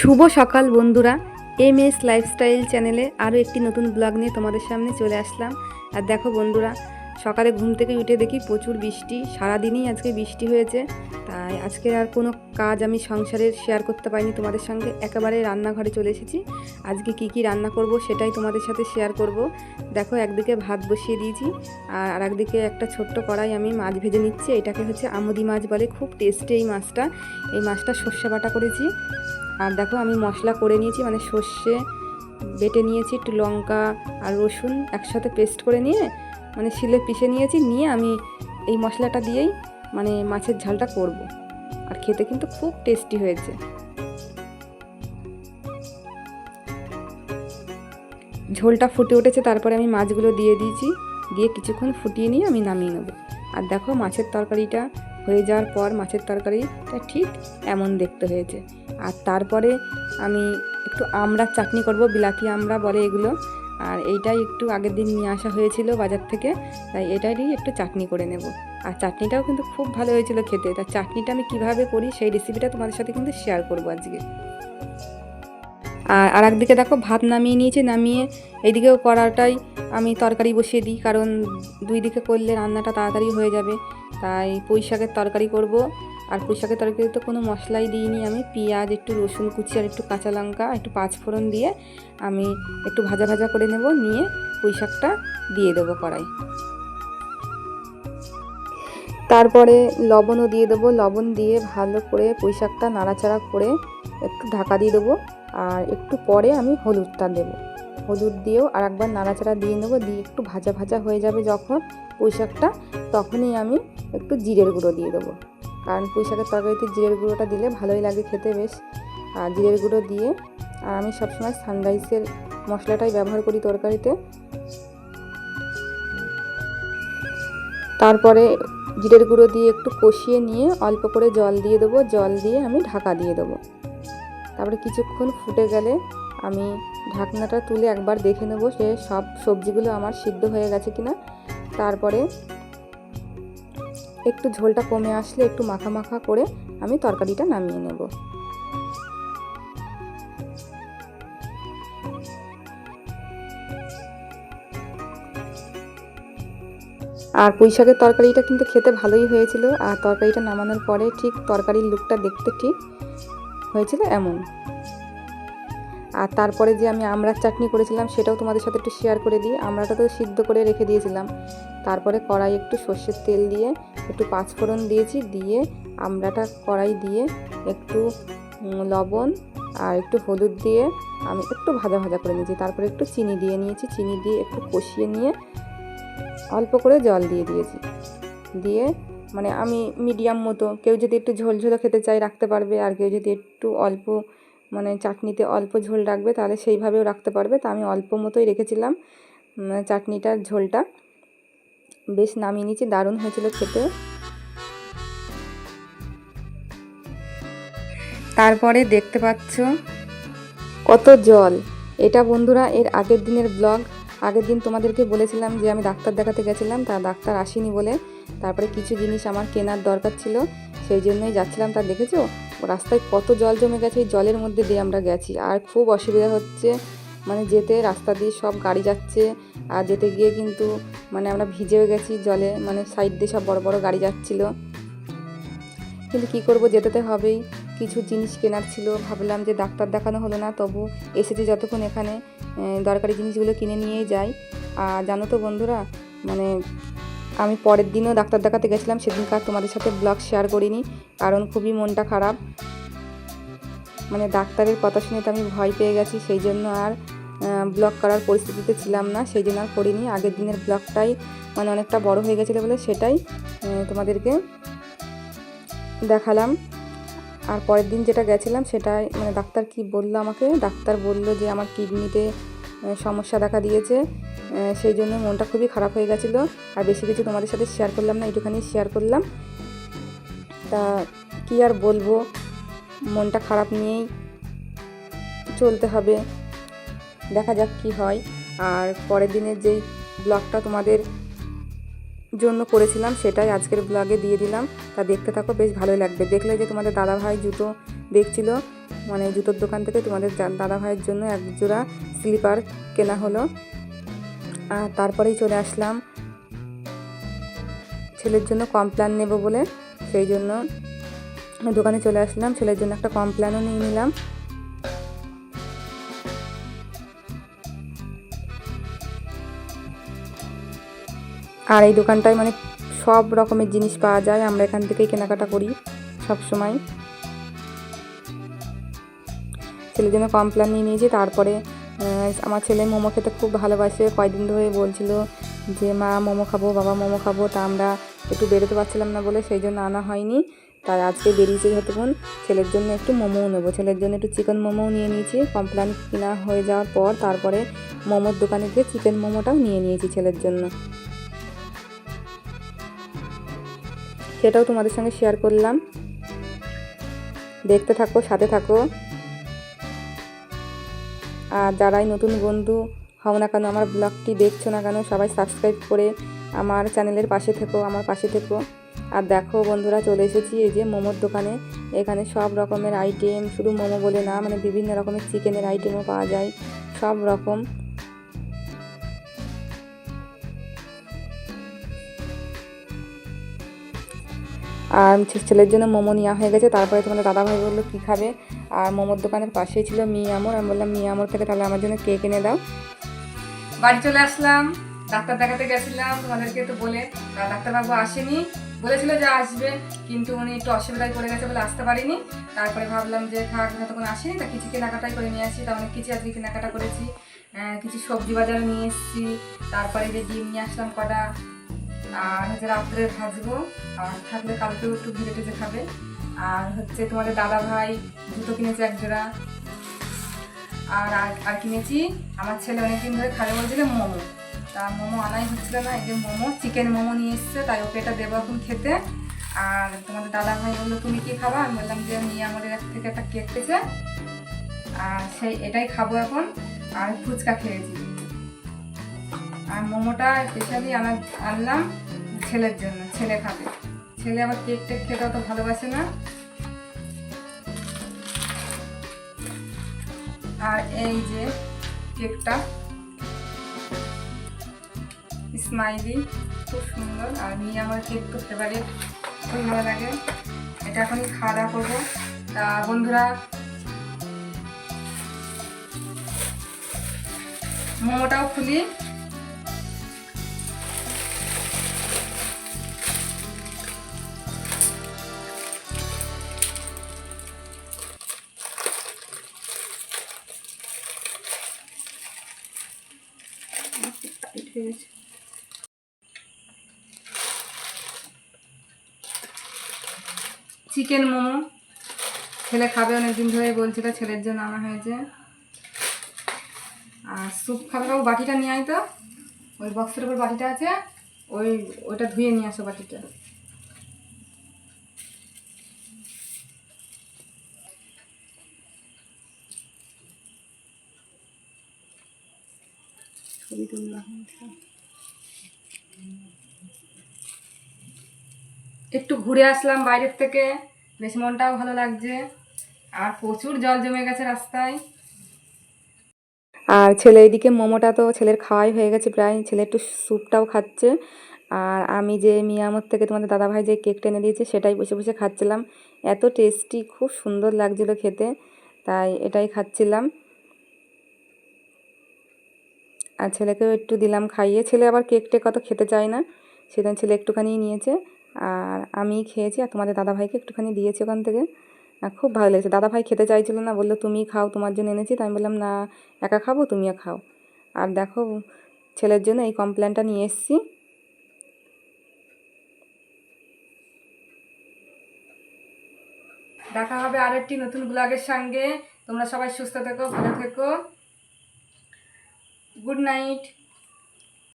শুভ সকাল বন্ধুরা। M S lifestyle চ্যানেলে আরও একটি নতুন ব্লগ নিয়ে তোমাদের সামনে চলে আসলাম। আর দেখো বন্ধুরা, সকালে ঘুম থেকে উঠে দেখি প্রচুর বৃষ্টি, সারাদিনই আজকে বৃষ্টি হয়েছে। তাই আজকে আর কোনো কাজ আমি সংসারের শেয়ার করতে পারিনি তোমাদের সঙ্গে। একেবারে রান্নাঘরে চলে এসেছি। আজকে কি কি রান্না করব সেটাই তোমাদের সাথে শেয়ার করব। দেখো একদিকে ভাত বসিয়ে দিয়েছি, আর আর একদিকে একটা ছোট্ট কড়াই আমি মাছ ভেজে নিচ্ছি। এটাকে হচ্ছে আমুদি মাছ বলে, খুব টেস্টি এই মাছটা। এই মাছটা সর্ষে বাটা করেছি। আর দেখো আমি মশলা করে নিয়েছি মানে সর্ষে বেটে নিয়েছি, একটু লঙ্কা আর রসুন একসাথে পেস্ট করে নিয়ে মানে শিলে পিষে নিয়েছি, নিয়ে আমি এই মশলাটা দিয়েই মানে মাছের ঝালটা করব। আর খেতে কিন্তু খুব টেস্টি হয়েছে। ঝোলটা ফুটে উঠেছে, তারপরে আমি মাছগুলো দিয়ে দিয়েছি, দিয়ে কিছুক্ষণ ফুটিয়ে নিয়ে আমি নামিয়ে নেব। আর দেখো মাছের তরকারিটা হয়ে যাওয়ার পর মাছের তরকারিটা ঠিক এমন দেখতে হয়েছে। আর তারপরে আমি একটু আমড়ার চাটনি করব, বিলাতি আমড়া বলে এগুলো। আর এইটাই একটু আগের দিন নিয়ে আসা হয়েছিল বাজার থেকে, তাই এটারই একটু চাটনি করে নেব। আর চাটনিটাও কিন্তু খুব ভালো হয়েছিল খেতে। তা চাটনিটা আমি কীভাবে করি সেই রেসিপিটা তোমাদের সাথে কিন্তু শেয়ার করব আজকে। আর আর একদিকে দেখো, ভাত নামিয়ে নিয়েছি, নামিয়ে এইদিকেও কড়াটাই আমি তরকারি বসিয়ে দিই, কারণ দুই দিকে করলে রান্নাটা তাড়াতাড়ি হয়ে যাবে। তাই পুঁই শাকের তরকারি করব। আর পুঁই শাকের তরকারিতে কোনো মশলাই দিইনি আমি। পেঁয়াজ, একটু রসুন কুচি আর একটু কাঁচা লঙ্কা, একটু পাঁচফোড়ন দিয়ে আমি একটু ভাজা ভাজা করে নেব। নিয়ে পুঁই শাকটা দিয়ে দেবো কড়াই। তারপরে লবণও দিয়ে দেবো। লবণ দিয়ে ভালো করে পুঁই শাকটা নাড়াচাড়া করে একটু ঢাকা দিয়ে দেবো। আর একটু পরে আমি হলুদটা দেবো। হলুদ দিয়েও আর একবার নাড়াচাড়া দিয়ে নেব। দিয়ে একটু ভাজা ভাজা হয়ে যাবে যখন পুঁই শাকটা তখনই আমি একটু জিরের গুঁড়ো দিয়ে দেবো। কারণ পুঁই শাকের তরকারিতে জিরের গুঁড়োটা দিলে ভালোই লাগে খেতে বেশ। আর জিরের গুঁড়ো দিয়ে, আর আমি সবসময় সানরাইসের মশলাটাই ব্যবহার করি তরকারিতে। তারপরে জিরের গুঁড়ো দিয়ে একটু কষিয়ে নিয়ে অল্প করে জল দিয়ে দেবো। জল দিয়ে আমি ঢাকা দিয়ে দেবো। তারপরে কিছুক্ষণ ফুটে গেলে আমি ঢাকনাটা তুলে একবার দেখে নেব সে সব সবজিগুলো আমার সিদ্ধ হয়ে গেছে কিনা। তারপরে একটু ঝোলটা কমে আসলে একটু মাখা মাখা করে আমি তরকারিটা নামিয়ে নেব। আর পুঁই শাকের তরকারিটা কিন্তু খেতে ভালোই হয়েছিল, আর তরকারিটা নামানোর পরে ঠিক তরকারির লুকটা দেখতে ঠিক হয়েছিল এমন। আর তারপরে যে আমি আমড়ার চাটনি করেছিলাম সেটাও তোমাদের সাথে একটু শেয়ার করে দিই, আমড়াটা তো সিদ্ধ করে রেখে দিয়েছিলাম। তারপরে কড়াই একটু সর্ষের তেল দিয়ে একটু পাঁচফোড়ন দিয়েছি, দিয়ে আমড়াটা কড়াই দিয়ে একটু লবণ আর একটু হলুদ দিয়ে আমি একটু ভাজা ভাজা করে নিয়েছি। তারপরে একটু চিনি দিয়ে নিয়েছি, চিনি দিয়ে একটু কষিয়ে নিয়ে অল্প করে জল দিয়ে দিয়েছি। দিয়ে মানে আমি মিডিয়াম মতো, কেউ যদি একটু ঝোল ঝোলও খেতে চাই রাখতে পারবে, আর কেউ যদি একটু অল্প মানে চাটনিতে অল্প ঝোল রাখবে, তাহলে সেইভাবেও রাখতে পারবে। তা আমি অল্প মতোই রেখেছিলাম চাটনিটার ঝোলটা। বেশ নামিয়ে নিয়েছি, দারুণ হয়েছিল খেতে। তারপরে দেখতে পাচ্ছ কত জল। এটা বন্ধুরা এর আগের দিনের ব্লগ আগের দিন তোমাদেরকে বলেছিলাম যে আমি ডাক্তার দেখাতে গেছিলাম, তা ডাক্তার আসেনি বলে। তারপরে কিছু জিনিস আমার কেনার দরকার ছিল, সেই জন্যই যাচ্ছিলাম, তা দেখেছ? রাস্তায় কত জল জমে গেছে, এই জলের মধ্যে দিয়ে আমরা গেছি। আর খুব অসুবিধা হচ্ছে মানে যেতে রাস্তা দিয়ে সব গাড়ি যাচ্ছে, আর যেতে গিয়ে কিন্তু মানে আমরা ভিজেও গেছি জলে মানে সাইড দিয়ে সব বড় বড় গাড়ি যাচ্ছিল। কিন্তু কি করব যেতে হবেই। কিছু জিনিস কেনার ছিল, ভাবলাম যে ডাক্তার দেখানো হলো না, তবু এসেছি যতক্ষণ এখানে দরকারি জিনিসগুলো কিনে নিয়েই যাই। আর জানো তো বন্ধুরা মানে আমি পরের দিনও ডাক্তার দেখাতে গেছিলাম, সেদিনকার তোমাদের সাথে ব্লগ শেয়ার করিনি, কারণ খুবই মনটা খারাপ। মানে ডাক্তারের কথা শুনে তো আমি ভয় পেয়ে গেছি, সেই জন্য আর ব্লগ করার পরিস্থিতিতে ছিলাম না, সেই জন্য আর করিনি। আগের দিনের ব্লগটাই মানে অনেকটা বড় হয়ে গেছিল বলে সেটাই তোমাদেরকে দেখালাম। আর পরের দিন যেটা গেছিলাম সেটাই মানে ডাক্তার কি বলল আমাকে? ডাক্তার বলল যে আমার কিডনিতে সমস্যা দেখা দিয়েছে সেই জন্য মনটা খুবই খারাপ হয়ে গেছিল। আর বেশি কিছু তোমাদের সাথে শেয়ার করলাম না, একটুখানি শেয়ার করলাম। তা কী আর বলব? মনটা খারাপ নিয়েই চলতে হবে। দেখা যাক কি হয়। আর পরের দিনের যেই ব্লগটা তোমাদের জন্য করেছিলাম, সেটাই আজকের ব্লগে দিয়ে দিলাম। তা দেখতে থাকো, বেশ ভালোই লাগবে। দেখলে যে তোমাদের দাদাভাই জুতো দেখছিল মানে জুতোর দোকান থেকে তোমাদের দা- দাদা ভাইয়ের জন্য এক জোড়া স্লিপার কেনা হলো। আর তারপরেই চলে আসলাম। ছেলের জন্য কমপ্ল্যান নেব বলে, সেই জন্য দোকানে চলে আসলাম। ছেলের জন্য একটা কমপ্ল্যানও নিয়ে নিলাম। আর এই দোকানটায় মানে সব রকমের জিনিস পাওয়া যায়। আমরা এখান থেকেই কেনাকাটা করি সব সময় ছেলের জন্য কমপ্ল্যান নিয়ে নিয়েছি। তারপরে আমার ছেলে মোমো খেতে খুব ভালোবাসে। কয়েকদিন ধরে বলছিল যে, মা, মোমো খাব, বাবা মোমো খাব। তা আমরা একটু বেরোতে পারছিলাম না বলে সেই জন্য আনা হয়নি। তাই আজকে বেরিয়েছি যতক্ষণ ছেলের জন্য একটু মোমোও নেব। ছেলের জন্য একটু চিকেন মোমোও নিয়ে নিয়েছি। কমপ্ল্যান কেনা হয়ে যাওয়ার পর তারপরে মোমোর দোকানে গিয়ে চিকেন মোমোটাও নিয়ে নিয়েছি ছেলের জন্য। সেটাও তোমাদের সঙ্গে শেয়ার করলাম। দেখতে থাকো, সাথে থাকো। আর যারাই নতুন বন্ধু, হও না কেন, আমার ব্লগটি দেখছ না কেন, সবাই সাবস্ক্রাইব করে আমার চ্যানেলের পাশে থেকো, আমার পাশে থেকো। আর দেখো বন্ধুরা, চলে এসেছি এই যে মোমোর দোকানে। এখানে সব রকমের আইটেম শুধু মোমো বলে না মানে বিভিন্ন রকমের চিকেনের আইটেমও পাওয়া যায়। সব রকম। আর ছেলের জন্য মোমো নেওয়া হয়ে গেছে। তারপরে তোমাদের দাদাভাই বলল, কী খাবে? আর মোমোর দোকানের পাশেই ছিল মি আমর। আমি বললাম মি আমর থেকে তাহলে আমার জন্য কেক এনে দাও। বাড়ি চলে আসলাম। ডাক্তার দেখাতে গেছিলাম। তোমাদেরকে তো বলে ডাক্তারবাবু আসেনি। বলেছিল যে আসবে, কিন্তু উনি একটু অসুবিধায় পড়ে গেছে বলে আসতে পারিনি। তারপরে ভাবলাম যে থাক যতক্ষণ আসেনি। তা কিছু কেনাকাটাই করে নিয়ে আসি। তা অনেক কিছু আজকে কেনাকাটা করেছি। কিছু সবজি বাজারে নিয়ে এসেছি। তারপরে যে ডিম নিয়ে আসলাম কটা। আর হচ্ছে রাত্রে ভাজবো, আর থাকলে কালকেও একটু ভেজে টেজে খাবে। আর হচ্ছে তোমাদের দাদা ভাই জুতো কিনেছে এক জোড়া আর, আর- কিনেছি, আমার ছেলে অনেকদিন ধরে খাবে বলছিল মোমো। তা মোমো আনাই হচ্ছিল না, এই যে মোমো, চিকেন মোমো নিয়ে এসছে, তাই ওকে এটা দেবো এখন খেতে। আর তোমাদের দাদা ভাই বলল, তুমি কি খাবা? আমি বললাম যে নিয়ে আমাদের এক থেকে একটা কেক পেয়েছে। আর সেই এটাই খাব এখন। আর ফুচকা খেয়েছি। আর মোমোটা স্পেশালি আনা আনলাম। ছেলের জন্য, ছেলে খাবে। ছেলে আবার কেক টেক খেতে অত ভালোবাসে না। আর এই যে কেকটা স্মাইলি খুব সুন্দর। আর নিয়ে আমার কেক তো ফেভারিট খুব ভালো লাগে। এটা এখনই খাওয়া দাওয়া করব। তা বন্ধুরা, মোমোটাও খুলি। চিকেন মোমো। ছেলে খাবে অনেকদিন ধরে বলছিল ছেলের জন্য আনা হয়েছে। আর স্যুপ খাবে। বাবু বাটিটা নিয়ে আয় তো। ওই বক্সের উপর বাটিটা আছে। ওই, ওইটা ধুয়ে নিয়ে আসো বাটিটা। একটু ঘুরে আসলাম বাইরের থেকে। বেশ মনটাও ভালো লাগছে। আর প্রচুর জল জমে গেছে রাস্তায়। আর ছেলে এদিকে মোমোটা তো ছেলের খাওয়াই হয়ে গেছে প্রায়। ছেলে একটু স্যুপটাও খাচ্ছে। আর আমি যে মিয়ামর থেকে তোমাদের দাদাভাই যে কেকটা এনে দিয়েছে, সেটাই বসে বসে খাচ্ছিলাম। এত টেস্টি খুব সুন্দর লাগছিল খেতে। তাই এটাই খাচ্ছিলাম। আর ছেলেকেও একটু দিলাম খাইয়ে। ছেলে আবার কেক টেক অত খেতে চায় না। সেদিন ছেলে একটুখানি নিয়েছে আর আমি খেয়েছি আর তোমাদের দাদাভাইকে একটুখানি দিয়েছি ওখান থেকে। আর খুব ভালো লেগেছে। দাদাভাই খেতে চাইছিল না, বলল, তুমি খাও, তোমার জন্য এনেছি। তাই আমি বললাম, না, একা খাব, তুমিও খাও। আর দেখো, ছেলের জন্য এই কমপ্লেনটা নিয়ে এসেছি। দেখা হবে আরেকটি নতুন ব্লগের সঙ্গে। তোমরা সবাই সুস্থ থেকো, ভালো থেকো। Good night.